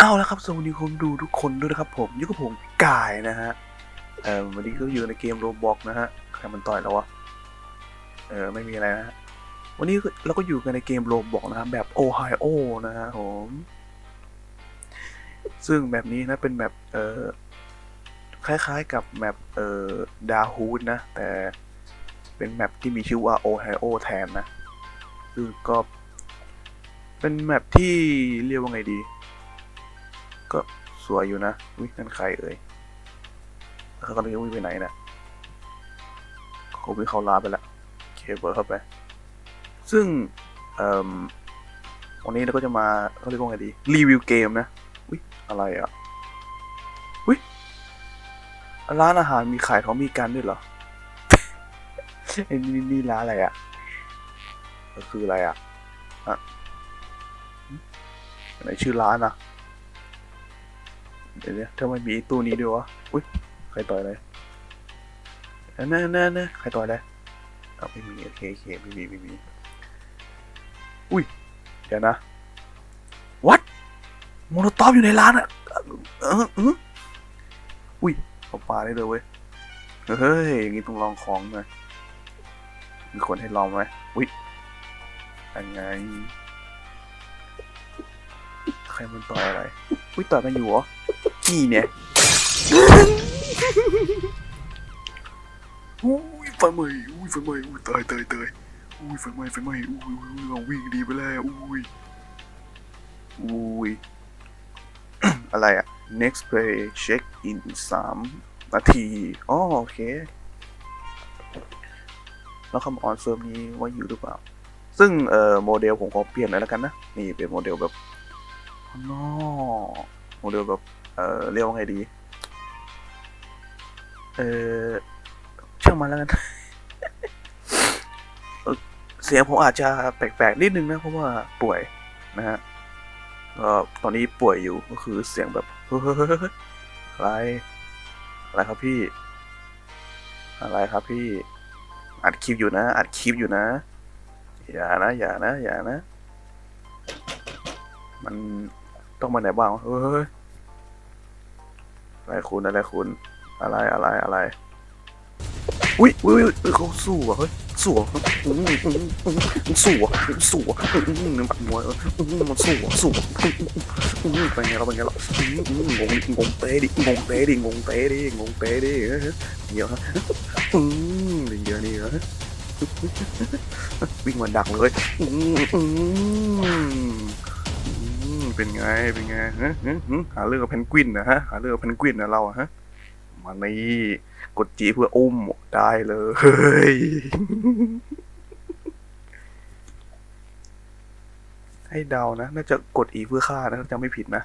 เอาละครับสวัสดีคุณดูทุกคนด้วยนะครับผมยู่กับผมกายนะฮะ เออวันนี้ก็อยู่ในเกมโรบอกนะฮะ ใครมันต่อยแล้ววะ เออไม่มีอะไรนะฮะ วันนี้เราก็อยู่กันในเกมโรบอกนะครับแบบโอไฮโอนะฮะผม ซึ่งแบบนี้นะเป็นแบบเออคล้ายๆกับแมปเออดาฮูดนะ แต่เป็นแมปที่มีชื่อว่าโอไฮโอแทนนะซึ่งก็ เป็นแมปที่เรียกว่าไงดี ก็สวยอยู่นะวินั่นใครเอ่ยเขากำลังจะวิ่งไปไหนนะเขาวิ่งเข้าร้านไปละเคเปิดเข้าไป ซึ่งเอ่มวันนี้เราก็จะมาเขาเรียกว่าไงดี รีวิวเกมนะวิอะไรอะวิร้านอาหารมีขายของมีกันด้วยเหรอไอ้นี่นี่ร้านอะไรอะก็คืออะไรอะอะไหนชื่อร้านอะ เดี๋ยวทำไมมีตู้นี้ด้วยวะ อุ้ยใครต่อยเลยนั่นนั่นนั่นใครต่อยเลยเอาไม่มีโอเคโอเคไม่มีไม่มี อุ้ย เดี๋ยวนะ วัดโมโนตอปอยู่ในร้านอะอุ้ยเอาปลาได้เลยเว้ย เฮ้ย อย่างงี้ต้องลองของหน่อย มีคนให้ลองไหมอุ้ยยังไง ใครมันต่อยอะไร อุ้ยต่อยกันอยู่เหรอ นี่เนี่ยอุ้ยไฟไหม้อุ้ยไฟไหม้อุ้ยตายตายตายอุ้ยไฟไหม้ไฟไหม้อุ้ยอุ้ยอุ้ยเอาวิ่งดีไปแล้วอุ้ยอุ้ยอะไรอะ next play check in สามนาทีอ๋อโอเคแล้วคำออนเซิร์ฟนี้ว่าอยู่หรือเปล่า ซึ่งเอ่อโมเดลผมขอเปลี่ยนหน่อยแล้วกันนะ นี่เป็นโมเดลแบบข้างนอกโมเดลแบบ เออเรียกว่าไงดี เออช่างมันแล้วกันเสียงผมอาจจะแปลกๆนิดนึงนะเพราะว่าป่วยนะฮะก็ตอนนี้ป่วยอยู่ก็คือเสียงแบบอะไรอะไรครับพี่ อะไรครับพี่อัดคลิปอยู่นะ อัดคลิปอยู่นะ อย่านะ อย่านะ อย่านะ มันต้องมาไหนบ้างเฮ้ย อะไรคุณอะไรคุณอะไรอะไรอะไรอุ้ยอุ้ยอุ้ยเขาสู้อะเฮ้ยสู้อะอืมอืมอืมสู้อะสู้อะอืมอืมมันปัดมวยอืมมันสู้อะสู้อะอืมเป็นไงเราเป็นไงเราอืมอืมงงงงเตะดิงงเตะดิงงเตะดิงงเตะดิเออเดี๋ยวฮะอืมเดี๋ยวนี่เหรอวิ่งมาดักเลยอืมอืม เป็นไง เป็นไงฮะหาเรื่องกับเพนกวินนะฮะ หาเรื่องกับเพนกวินนะเราฮะ มานี่กดจีเพื่ออุ้มได้เลยให้เดานะ น่าจะกดอีเพื่อฆ่านะจำไม่ผิดนะ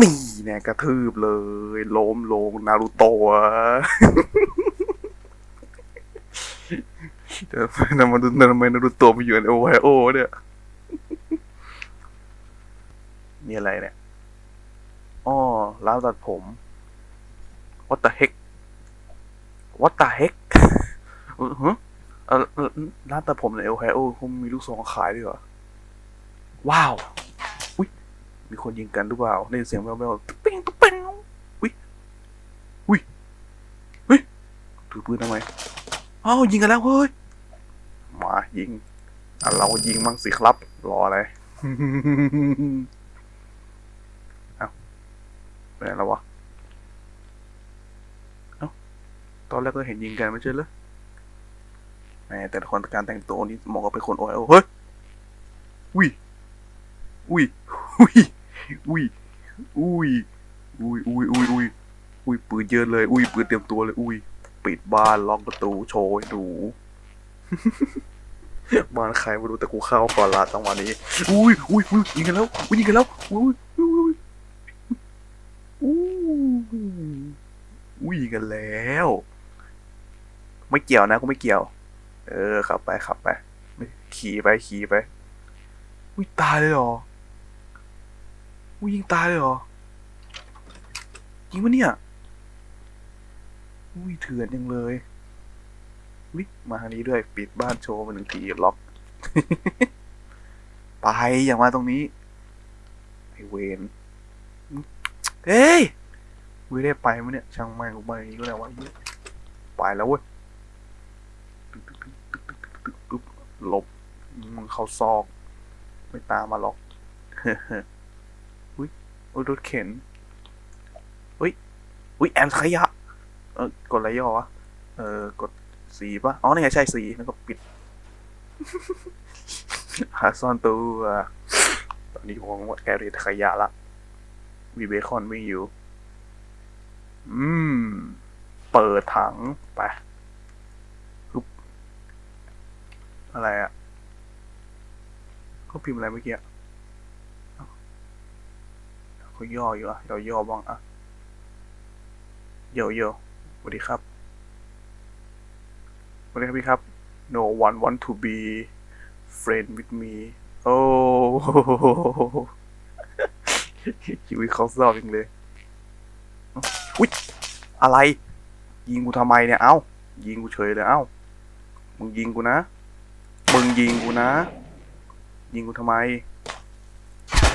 นี่แน่กระทืบเลย ล้มลงนารูโตะทำไมทำไมนารูโตะมาอยู่ในโอไฮโอเนี่ย นี่อะไรเนี่ยอ๋อร้านตัดผม what the heck what the heck เฮะเออเออร้านตัดผมในโอไฮโอคงมีลูกซองขายด้วยเหรอ ว้าวอุ้ยมีคนยิงกันหรือเปล่าได้ยินเสียงแว่วๆตุ๊บเป้งตุ๊บเป้งอุ้ยอุ้ยเฮ้ยถือปืนทำไมอ้าวยิงกันแล้วเฮ้ย มายิงเรายิงมั่งสิครับ รออะไร ไปไหนแล้ววะ เอ้า ตอนแรกก็เห็นยิงกันไม่ใช่เหรอแหมแต่คนการแต่งตัวนี่เหมาะกับเป็นคนโอ้ยเฮ้ยอุ้ยอุ้ยอุ้ยอุ้ยอุ้ยอุ้ยอุ้ยอุ้ยอุ้ยอุ้ยปืนเยอะเลย อุ้ยปืนเตรียมตัวเลย อุ้ยปิดบ้านล็อกประตูโชว์ดูบ้านใครไม่รู้แต่กูเข้าก่อนละจังหวะนี้ อุ้ยอุ้ยอุ้ยยิงกันแล้วอุ้ยยิงกันแล้วอุ้ย อุ้ยกันแล้ว ไม่เกี่ยวนะกูไม่เกี่ยว เออขับไปขับไป ขี่ไปขี่ไป อุ้ยตายเลยหรอ อุ้ยยิงตายเลยหรอ ยิงวะเนี่ย อุ้ยเถื่อนยังเลยวิมาทางนี้ด้วย ปิดบ้านโชว์มาหนึ่งทีล็อก ไปอย่ามาตรงนี้ ไอเวนเฮ้ย กูได้ไปมั้เนี่ย ช่างแม่งกูไปนี่ก็แล้ววะไปแล้วเว้ยหลบมึงเข้าซอก ไม่ตามมาหรอกอุ้ยอุ้ยรถเข็นอุ้ยอุ้ยแอนขยะเออกดอะไรย่อวะเออกดสีป่ะอ๋อนี่ไงใช่สีแล้วก็ปิดหาซ่อนตัวตอนนี้ผมแกเรียขยะละมีเบคอนวิ่งอยู่ เปิดถังไปอะไรอะ่ะก็พิมพ์อะไรเมื่อกี้เขาย่ออยู่อะเราย่อบ้างอะโยโย่สวัสดีครับสวัสดีครับพี่ครับ no one want to be friend with me โอ้ชีวิตเขาเศร้าจริงเลย อุ๊ย อะไร ยิงกูทำไมเนี่ยเอ้ายิงกูเฉยเลยเอ้ามึงยิงกูนะมึงยิงกูนะ ยิงกูทำไม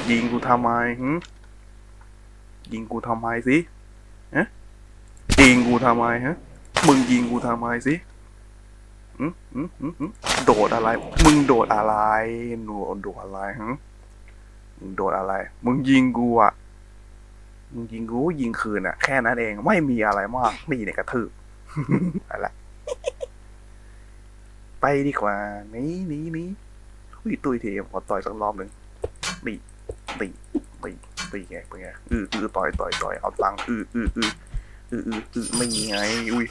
ยิงกูทำไมหึยิงกูทำไมสิเอะยิงกูทำไมฮะมึงยิงกูทำไมสิอืมอืมอืมอืมโดดอะไร มึงโดดอะไรหนูโดดอะไรฮึมึงโดดอะไร มึงยิงกูอะ ยิงรู้ยิงคืนอะแค่นั้นเองไม่มีอะไรมากมีในกระทืบอะไรไปดีกว่านี้นี้นี้หุยตุยเทมขอต่อยสักรอบหนึ่งตีตีตีตีไงเป็นไงอืออือต่อยต่อยต่อยเอาตังอืออืออืออืออืออไม่มีไงอุ้ย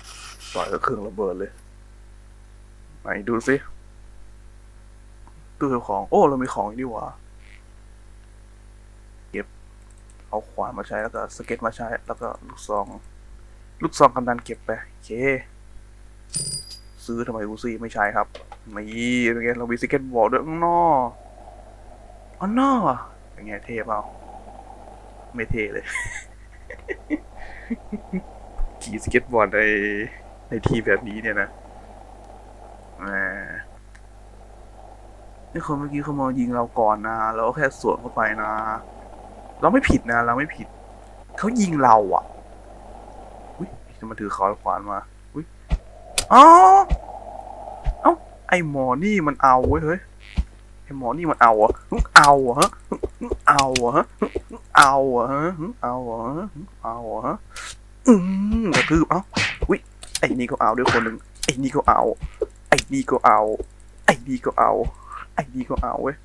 ต่อยแล้เครื่องระเบิดเลยไหนดูสิตู้ของ โอ้ เรามีของนี่หว่า เอาขวานมาใช้แล้วก็สเก็ตมาใช้ แล้วก็ลูกซอง ลูกซองกำนันเก็บไปโอเค ซื้อทำไมอูซี่ไม่ใช้ครับนี่อย่าเงี้ยเรามีสเก็ตบอร์ดด้วยนออ๋อนออย่างเงี้ยเทเปาไม่เทเลยขี่สเก็ตบอร์ดในในทีแบบนี้เนี่ยนะนี่คนเมื่อกี้เขามายิงเราก่อนนะ เราก็แค่สวนเข้าไปนะ เราไม่ผิดนะ เราไม่ผิด เขายิงเราอะ อุ้ยจะมาถือขอขวานมา อุ้ยอ๋อเอ้าไอหมอนี่มันเอาเว้ยเฮ้ยไอหมอนี่มันเอาอะเอาอะเอาอะเอาอะเอาอะเอาอะอืมกระทืบเอ้าอุ้ยไอนี่ก็เอาด้วยคนหนึ่งไอนี่ก็เอา ไอนี่ก็เอา ไอนี่ก็เอา ไอนี่ก็เอาเว้ย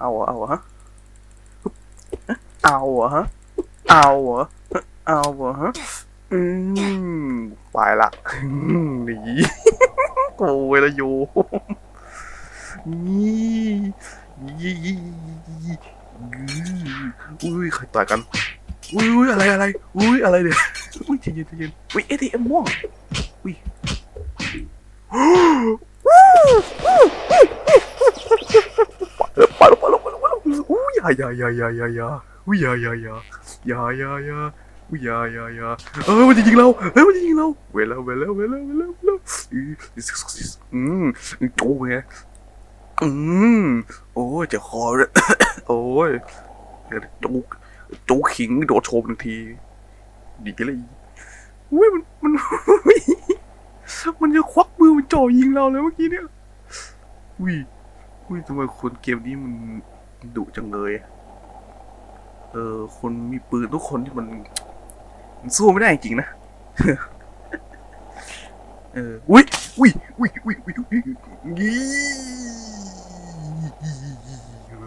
เอาอะเอาอะ เอาเหรอฮะ เอาเหรอ เอาเหรอฮะ อืมไปละหนีกูเวลาอยู่นี่ยี่ยี่ยี่อุ้ยใครต่อยกัน อุ้ยอะไรอะไร อุ้ยอะไรเนี่ยอุ้ยใจเย็นใจเย็นอุ้ยเอทีเอ็มว่วงอุ้ยไปแล้วไปแล้วไปแล้วไปแล้วอุ้ยอย่าอย่าอย่าอย่าย่า อุ้ยอย่ายาอยาอยาอยาอย่าอุ้ยอยาอยาอยาเออมันจะยิงเราเออยมันจะยิงเราเวลาเวลาเวลาเวลาเวลาอืมโจ้ไงอืมโอ้ยจะคอเลยโอ้ยจุกจุกขิงโดดโชมหนึ่งทีดีเลยอุ้ยมันมันมันจะควักมือมันจ่อยิงเราเลยเมื่อกี้เนี่ยอุ้ยอุ้ยทำไมคนเกมนี้มันดุจังเลย เออ คนมีปืนทุกคนที่มันสู้ไม่ได้จริงนะ เออ อุ้ยอุ้ยอุ้ยอุ้ยอุ้ยงี้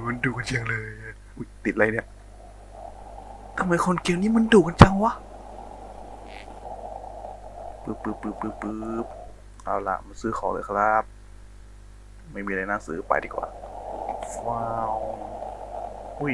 มันดูกันจังเลย อุ้ยติดอะไรเนี่ยทำไมคนเกมนี้มันดูกันจังวะปึ๊บปึ๊บปึ๊บปึ๊บปึ๊บเอาละมาซื้อของเลยครับ ไม่มีอะไรน่าซื้อไปดีกว่า ว้าว อุ้ย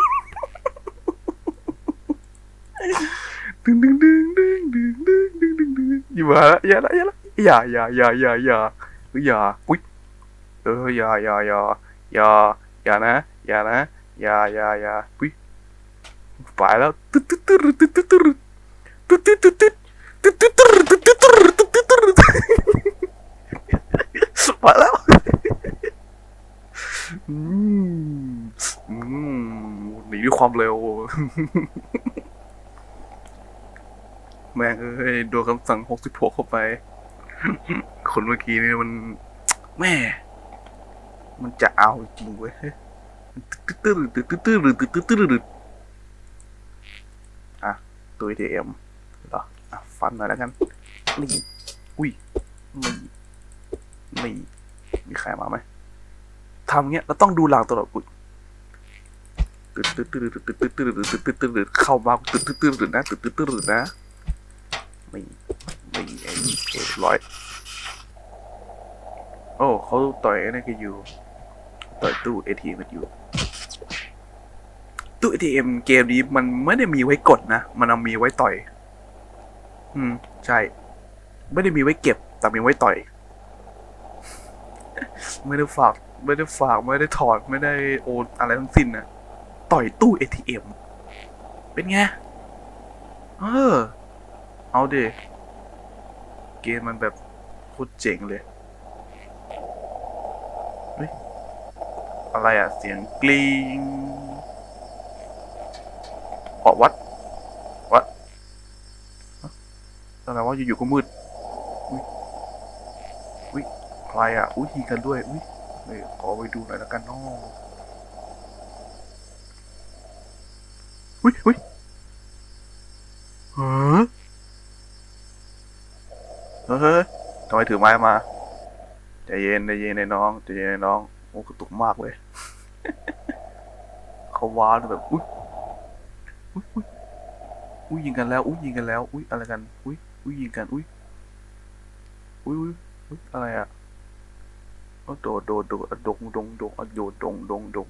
ดูมาแล้วอย่าละอย่าละอย่าอย่าอย่าอย่าอย่าเฮ้ยอย่าอุ้ยเอออย่าอย่าอย่าอย่าอย่านะอย่านะอย่าอย่าอย่าอุ้ยไปแล้วตึ๊ดตึ๊ดตึ๊ดตึ๊ดตึ๊ดตึ๊ดตึ๊ดตึ๊ดตึ๊ดตึ๊ดตึ๊ดตึ๊ดตึ๊ดตึ๊ดตึ๊ดตึ๊ดตึ๊ดตึ๊ดมาแล้วอืมอืมหนีด้วยความเร็ว แม่งเอ้ยโดนคำสั่ง66เข้าไป คนเมื่อกี้นี่มันแม่ มันจะเอาจริงเว้ยตึ๊ดตึ๊ดตึ๊ดตึ๊ดตึ๊ดตึ๊ดตึ๊ดตึ๊ดตึ๊ดอะตัว ATM เอ็มหรออะฟันหน่อยแล้วกันนี่อุ้ยนี่นี่มีใครมาไหมทำเงี้ยเราต้องดูหลังตลอดอุ้ยตึ๊ดตึ๊ดตึ๊ดตึ๊ดตึ๊ดตึ๊ดตึ๊ดตึ๊ดตึ๊ดเข้ามาตึ๊ดตึ๊ดตึ๊ดนะตึ๊ดตึ๊ดตึ๊ดนะ นี่นี่ไอ้นี่เรียบร้อย โอ้เขาต่อยไอ้นั่นกันอยู่ ต่อยตู้ ATM กันอยู่ ตู้ ATM เอ็มเกมนี้มันไม่ได้มีไว้กดนะ มันเอามีไว้ต่อย อืม ใช่ ไม่ได้มีไว้เก็บ แต่มีไว้ต่อย ไม่ได้ฝาก ไม่ได้ฝาก ไม่ได้ถอด ไม่ได้โอนอะไรทั้งสิ้นนะ ต่อยตู้ ATM เป็นไง เออ เอาดิ เกมมันแบบโคตรเจ๋งเลยเฮ้ยอะไรอะเสียงกรีงออวัด วัดอะไรวะอยู่ๆก็มืด อุ้ยอุ้ยอะไรอะอุ้ยยิงกันด้วย อุ้ยเดี๋ยวขอไปดูหน่อยแล้วกันน้องอุ้ยอุ้ยฮะ เฮ้ยทำไมถือไม้มาใจเย็นใจเย็นในน้องใจเย็นในน้องโอ้กระตุกมากเลยเขาว้าแบบอุ้ยอุ้ยอุ้ยยิงกันแล้วอุ้ยยิงกันแล้วอุ้ยอะไรกันอุ้ยอุ้ยยิงกันอุ้ยอุ้ยอุ้ยอะไรอะเอาโดดโดดโดดดงดงดงโดดดงดงดง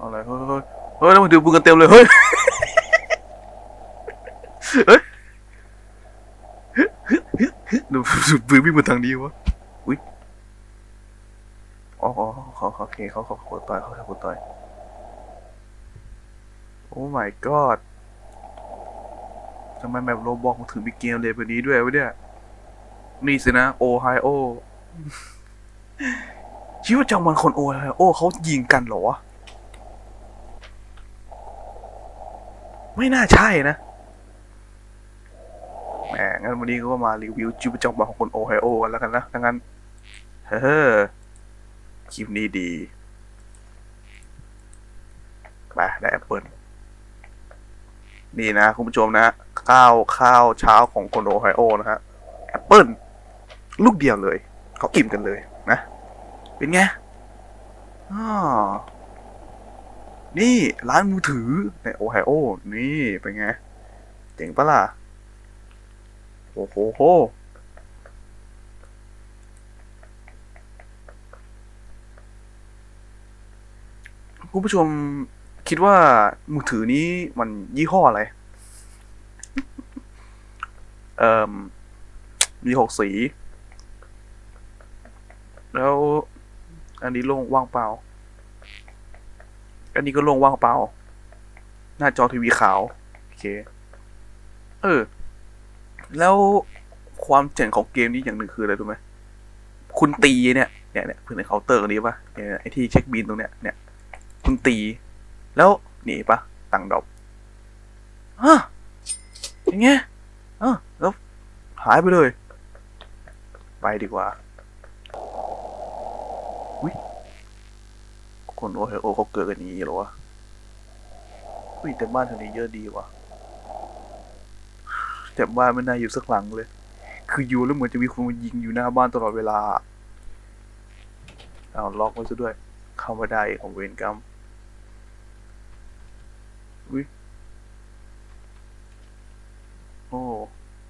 อะไรเฮ้ยเฮ้ยเฮ้ยแล้วมันถือปืนกันเต็มเลยเฮ้ย เฮ้ย ดูปืนวิ่งมาทางนี้วะอ๋ออ๋อเขาเขาโอเคเขาเขาเขาต่อยเขาเขาต่อย โอ้ my god ทำไมแบบโรบอกถึงมีเกมเลยแบบนี้ด้วยวะเนี่ย นี่สินะ โอไฮโอชีวิตประจำวันคนโอไฮโอเขายิงกันเหรอวะ ไม่น่าใช่นะ งั้นวันนี้ก็มารีวิวชีวิตประจำวันของคนโอไฮโอกันแล้วกันนะถ้างั้น เฮ้อคลิปนี้ดีไปได้แอปเปิลนี่นะคุณผู้ชมนะ ข้าวข้าวเช้าของคนโอไฮโอนะฮะแอปเปิลลูกเดียวเลย เขาอิ่มกันเลยนะ เป็นไงอ่านี่ร้านมือถือในโอไฮโอ นี่ เป็นไง เจ๋งปะล่ะ อ้โหโหคุณผู้ชมคิดว่ามือถือนี้มันยี่ห้ออะไร เอ่อ มีหกสี แล้วอันนี้โล่งว่างเปล่า อันนี้ก็โล่งว่างเปล่า หน้าจอทีวีขาว โอเค เออ แล้วความเจ๋งของเกมนี้อย่างหนึ่งคืออะไรรู้ไหมคุณตีเนี่ยเนี่ยเนี่ยพื่อนในเคาน์เตอร์นี้ปะเนี่ยไอที่เช็คบินตรงเนี้ยเนี่ย คุณตี แล้วหนีปะตังดอปฮะอย่างเงี้ยเออแล้วหายไปเลย ไปดีกว่าวิคนโอไฮโอเขาเกิดกันอย่างนี้เหรอวะวิแต่บ้านแถวนี้เยอะดีว่ะ แต่บ้านไม่น่าอยู่สักหลังเลย คืออยู่แล้วเหมือนจะมีคนมายิงอยู่หน้าบ้านตลอดเวลาเอาล็อกไว้ซะด้วย เข้ามาได้ของเวรกรรมอุ้ยโอ้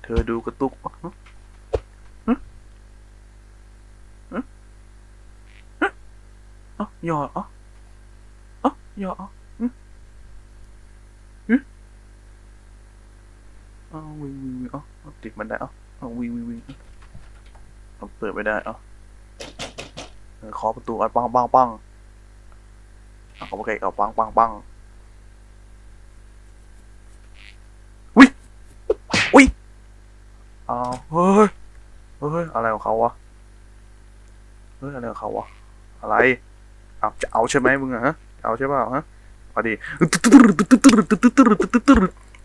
เธอดูกระตุกปะฮะฮะฮะฮะ อ๋อย่ออ๋ออ๋อย่ออ๋ออืมอืมอ๋อวิ่งวิ่งวิ่งอ๋อติดมันได้เอ้าเอาวิ่งวิ่งวิ่งเอาเปิดไม่ได้เอ้าเอประตูอะปังปังปังเอาเข้าไปใกล้เอาปังปังปังอุ้ยอุ้ยอ้าวเฮ้ยเฮ้ยอะไรของเขาวะเฮ้ยอะไรของเขาวะอะไรเอาจะเอาใช่ไหมมึงอะฮะเอาใช่เปล่าฮะเอดิ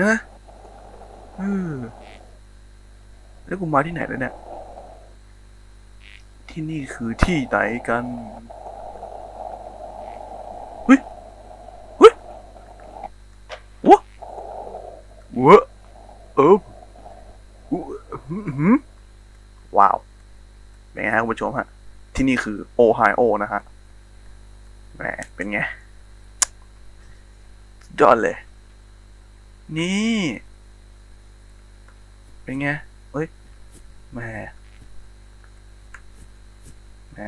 นะเออแล้วกูมาที่ไหนแล้วเนี่ย ที่นี่คือที่ไหนกันเฮ้ยเฮ้ยวะวะเออหือหือว้าวเป็นไงฮะคุณผู้ชมฮะ ที่นี่คือโอไฮโอนะฮะแหมเป็นไงยอดเลย นี่ เป็นไงเอ้ยแหมแหม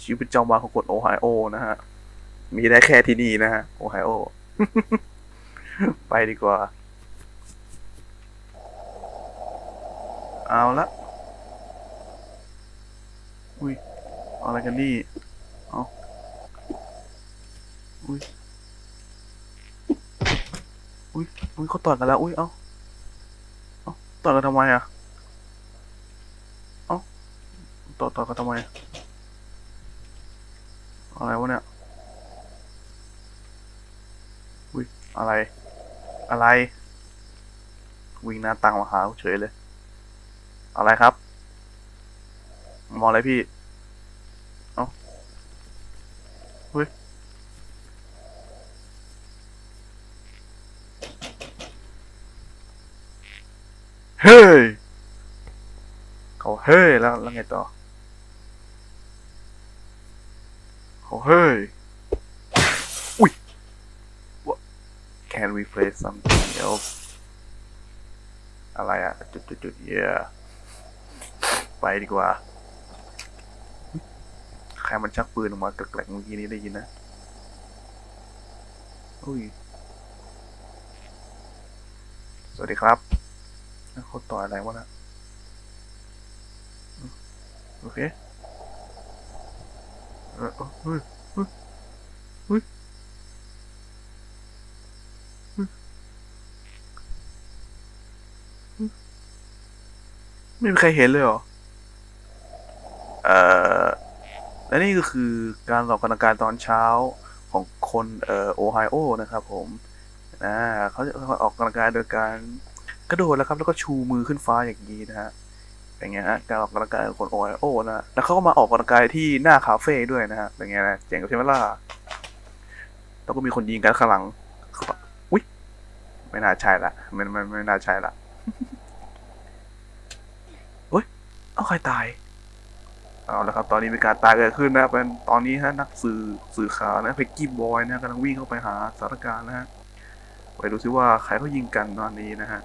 ชีวิตประจำวันของคนโอไฮโอนะฮะ มีได้แค่ที่นี่นะฮะ โอไฮโอ ไปดีกว่า เอาละอุ้ยอาอะไรกันนี่ เอาอุ้ย อุ้ยอุ้ยเขาต่อยกันแล้ว อุ้ย เอาเอาต่อยกันทำไมอะ เอาต่อต่อยกันทำไมอะอะไรวะเนี่ย อุ้ย อะไร อะไร วิ่งหน้าตังมาหาเฉยเลย อะไรครับ มองอะไรพี่ เอาเฮ้ย เฮ้ยเขาเฮ้ยแล้วแล้วไงต่อเขาเฮ้ยอุ้ย What can we play something else อะไรอะจุดจุดจุด yeah ไปดีกว่าใครมันชักปืนออกมากระแกลกเมื่อกี้นี้ได้ยินนะอุ้ย สวัสดีครับ เขาต่อยอะไรวะนะโอเคเออเฮ้ยเฮ้ยเฮ้ยเฮ้ยเฮ้ยไม่มีใครเห็นเลยเหรอ เอ่อ และนี่ก็คือการออกกำลังกายตอนเช้าของคนเอ่อโอไฮโอนะครับผมนะเขาจะออกกำลังกายโดยการ กระโดดแล้วครับ แล้วก็ชูมือขึ้นฟ้าอย่างนี้นะฮะเป็นไงฮะการออกกำลังกายของคนโอไฮโอนะแล้วเขาก็มาออกกำลังกายที่หน้าคาเฟ่ด้วยนะฮะเป็นไงนะเจ๋งกับใช่ไหมล่ะแล้วก็มีคนยิงกันข้างหลังอุ้ยไม่น่าใช่ละไม่ไม่ไม่น่าใช่ละเฮ้ยเอาใครตายเอาละครับ ตอนนี้มีการตายเกิดขึ้นนะเป็นตอนนี้ฮะนักสื่อสื่อข่าวนะเพกกี้บอยนะกำลังวิ่งเข้าไปหาสถานการณ์นะฮะไปดูซิว่าใครเขายิงกันตอนนี้นะฮะ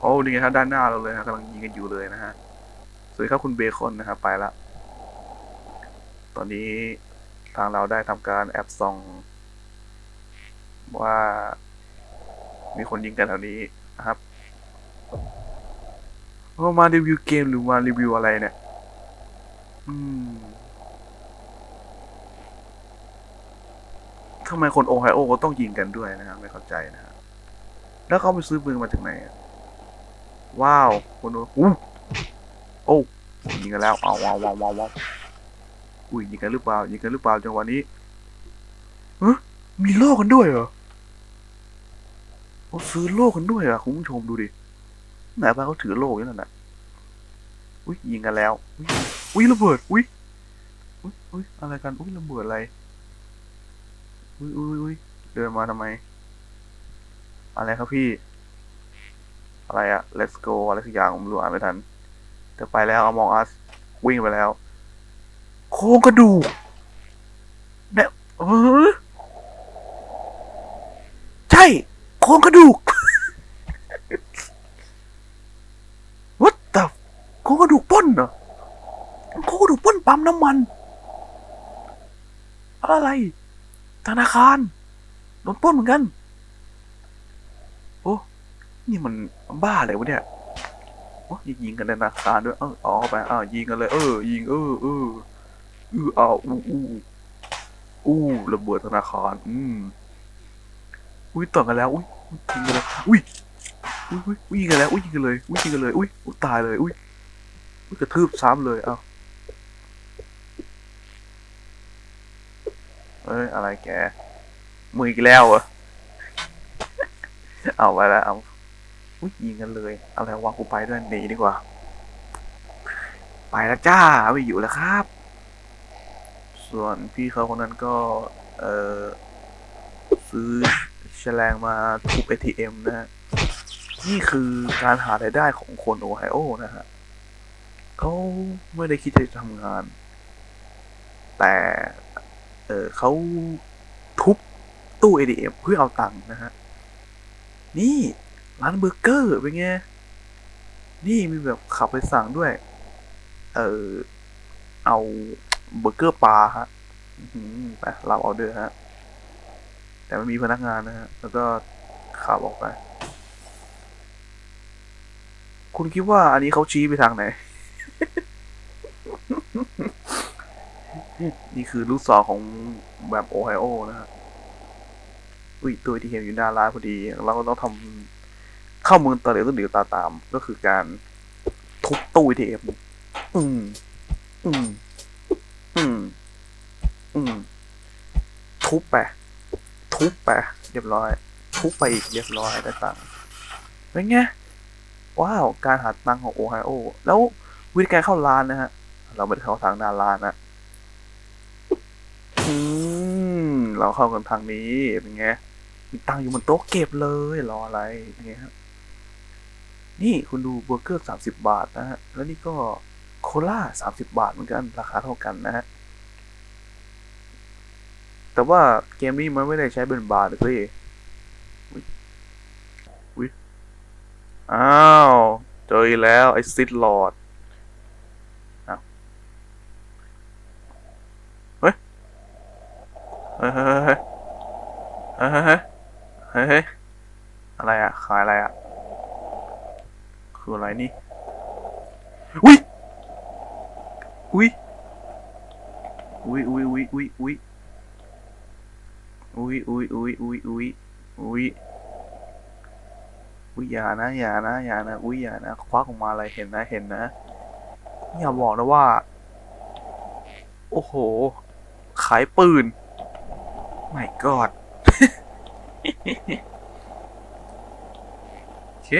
โอ้นี่ไงฮะด้านหน้าเราเลยฮะกำลังยิงกันอยู่เลยนะฮะสวัสดีครับคุณเบคอนนะครับไปละ ตอนนี้ทางเราได้ทำการแอบส่องว่ามีคนยิงกันแถวนี้นะครับเรามารีวิวเกมหรือมารีวิวอะไรเนี่ย อืมทำไมคนโอไฮโอก็ต้องยิงกันด้วยนะครับไม่เข้าใจนะฮะแล้วเขาไปซื้อปืนมาจากไหนอะ ว้าวคนโออู้โอ้ยิงกันแล้วเอาว้าวว้าวว้าวว้าวอุ้ยยิงกันหรือเปล่ายิงกันหรือเปล่าจังหวะนี้เฮ้มีโล่กันด้วยเหรอเขาซื้อโล่กันด้วยอะคุณผู้ชมดูดิไหนบ้างเขาถือโล่อย่างนั้นน่ะอุ้ยยิงกันแล้วอุ๊ยอุ้ยระเบิดอุ้ยอุ้ยอุ้ยอะไรกันอุ้ยระเบิดอะไรอุ้ยอุ้ยอุ้ยเดินมาทำไม อะไรครับพี่ อะไรอะ let's go อะไรสักอย่างผมรู้อ่านไม่ทันแต่ไปแล้ว Among Us วิ่งไปแล้ว โครงกระดูกเนี่ยเออใช่ โครงกระดูก What the โครงกระดูกป้นเหรอโครงกระดูกป้นปั๊มน้ำมัน อะไร ธนาคารโดนป้นเหมือนกัน นี่มันบ้าอะไรวะเนี่ยโอ้ยิงกันในธนาคารด้วยเออเอาไปอ้าวยิงกันเลย เออ ยิงเออเออเออเอาอู้อู้อู้ระเบิดธนาคาร อืมอุ้ยต่อกันแล้ว อุ้ยยิงกันเลยอุ้ยอุ้ยอุ้ยอุ้ยยิงกันแล้วอุ้ยยิงกันเลยอุ้ยยิงกันเลยอุ้ยอุ้ยตายเลยอุ้ยอุ้ยกระทืบซ้ำเลยเอ้าเอ้ยอะไรแกมืออีกแล้วเหรอเอาไปแล้วเอา อุ้ยยิงกันเลย เอะไรวะกูไปด้วยหนีดีกว่า ไปแล้วจ้าไม่อยู่แล้วครับ ส่วนพี่เขาคนนั้นก็ เออซื้อแฉลงมาทุบ ATM นะฮะนี่คือการหารายได้ของคนโอไฮโอนะฮะเขาไม่ได้คิดจะทำงาน แต่ เออเขาทุบตู้ ATM เพื่อเอาตังค์นะฮะ นี่ ร้านเบอร์เกอร์เป็นไง นี่มีแบบขับไปสั่งด้วย เออเอาเบอร์เกอร์ปลาฮะไปเราออเดอร์ฮะ แต่ไม่มีพนักงานนะฮะ แล้วก็ขับออกไป คุณคิดว่าอันนี้เขาชี้ไปทางไหน นี่คือลูกศรของแบบโอไฮโอนะฮะอุ้ยตัวที่เห็นอยู่หน้าร้านพอดี เราก็ต้องทำ เข้าเมืองตะเหลียวต้นเดียวตาตาม ก็คือการทุบตู้ทีเอ็มอืม อืม อืม อืม ทุบไป ทุบไป เรียบร้อย ทุบไปอีกเรียบร้อยได้ตังค์เป็นไง ว้าว การหาตังค์ของโอไฮโอ แล้ววิธีการเข้าร้านนะฮะ เราไม่ได้เข้าทางหน้าร้านนะอืม เราเข้ากันทางนี้ เป็นไง มีตังค์อยู่บนโต๊ะเก็บเลย รออะไรเป็นไงครับ นี่คุณดูเบอร์เกอร์สามสิบบาทนะฮะ แล้วนี่ก็โคล่าสามสิบบาทเหมือนกัน ราคาเท่ากันนะฮะ แต่ว่าเกมนี้มันไม่ได้ใช้เป็นบาทเลยวิอ้าว เจอแล้ว ไอซิดหลอดเฮ้ยเฮ้ย เฮ้ย เฮ้ย เฮ้ย อะไรอะขายอะไรอะ คืออะไรนี่ อุ้ย อุ้ย อุ้ยอุ้ยอุ้ยอุ้ยอุ้ยอุ้ยอุ้ยอุ้ยอุ้ยอุ้ยอุ้ยอุ้ยอย่านะอย่านะอย่านะอุ้ยอย่านะควักออกมาอะไรเห็นนะเห็นนะอย่าบอกนะว่า โอ้โห ขายปืนไม่กอดโอเค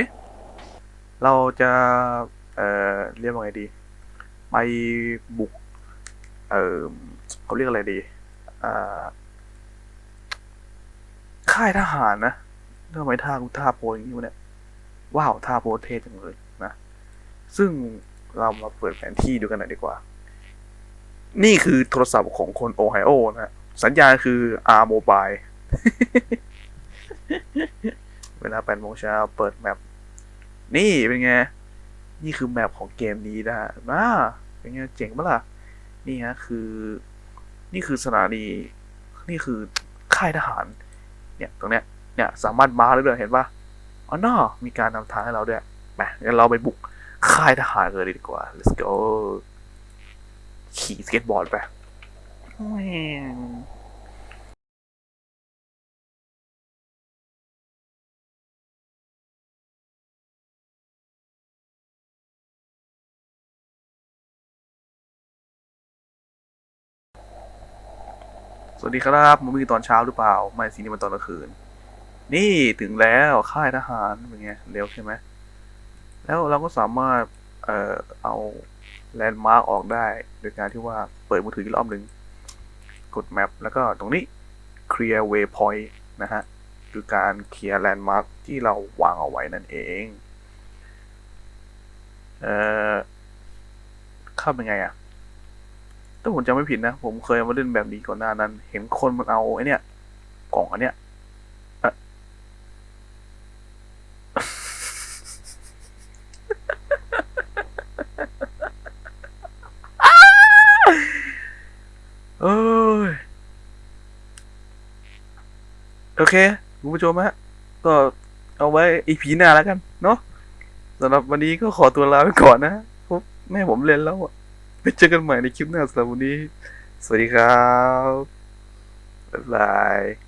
เราจะเอ่อเรียกว่าไงดี ไปบุก เอ่อเขาเรียกอะไรดีอ่าค่ายทหารนะทำไมท่ากูท่าโพอย่างนี้วะเนี่ยว้าวท่าโพเท่จังเลยนะ ซึ่งเรามาเปิดแผนที่ดูกันหน่อยดีกว่า นี่คือโทรศัพท์ของคนโอไฮโอนะฮะสัญญาณคือ R Mobile เวลา8โมงเช้าเปิดแมป นี่เป็นไง นี่คือแมปของเกมนี้นะฮะน่าเป็นไงเจ๋งปะล่ะ นี่ฮะคือ นี่คือสถานี นี่คือค่ายทหาร เนี่ยตรงเนี้ย เนี่ยสามารถมาได้เลยเห็นปะอ๋อน่ามีการนำทางให้เราด้วยไปงั้นเราไปบุกค่ายทหารเลยดีกว่า let's go ขี่สเก็ตบอร์ดไป วัสดีครับมันมีตอนเช้าหรือเปล่า ไม่สินี่มันตอนกลางคืน นี่ถึงแล้วค่ายทหารเป็นไงเร็วใช่ไหมแล้วเราก็สามารถเอ่อเอาแลนด์มาร์กออกได้ โดยการที่ว่าเปิดมือถืออีกรอบหนึ่งกดแมปแล้วก็ตรงนี้ clear waypoint นะฮะ คือการเคลียร์แลนด์มาร์กที่เราวางเอาไว้นั่นเองเอ่อเข้าเป็นไงอะ ถ้าผมจำไม่ผิดนะ ผมเคยมาเล่นแบบนี้ก่อนหน้านั้น เห็นคนมันเอาไอ้เนี่ยกล่องอันเนี้ยอะเอ้ยโอเคคุณผู้ชมฮะก็เอาไว้อีพีหน้าแล้วกัน เนาะสำหรับวันนี้ก็ขอตัวลาไปก่อนนะพราะแม่ผมเล่นแล้วอะ ไปเจอกันใหม่ในคลิปหน้าสำหรับวันนี้ สวัสดีครับ บ๊ายบาย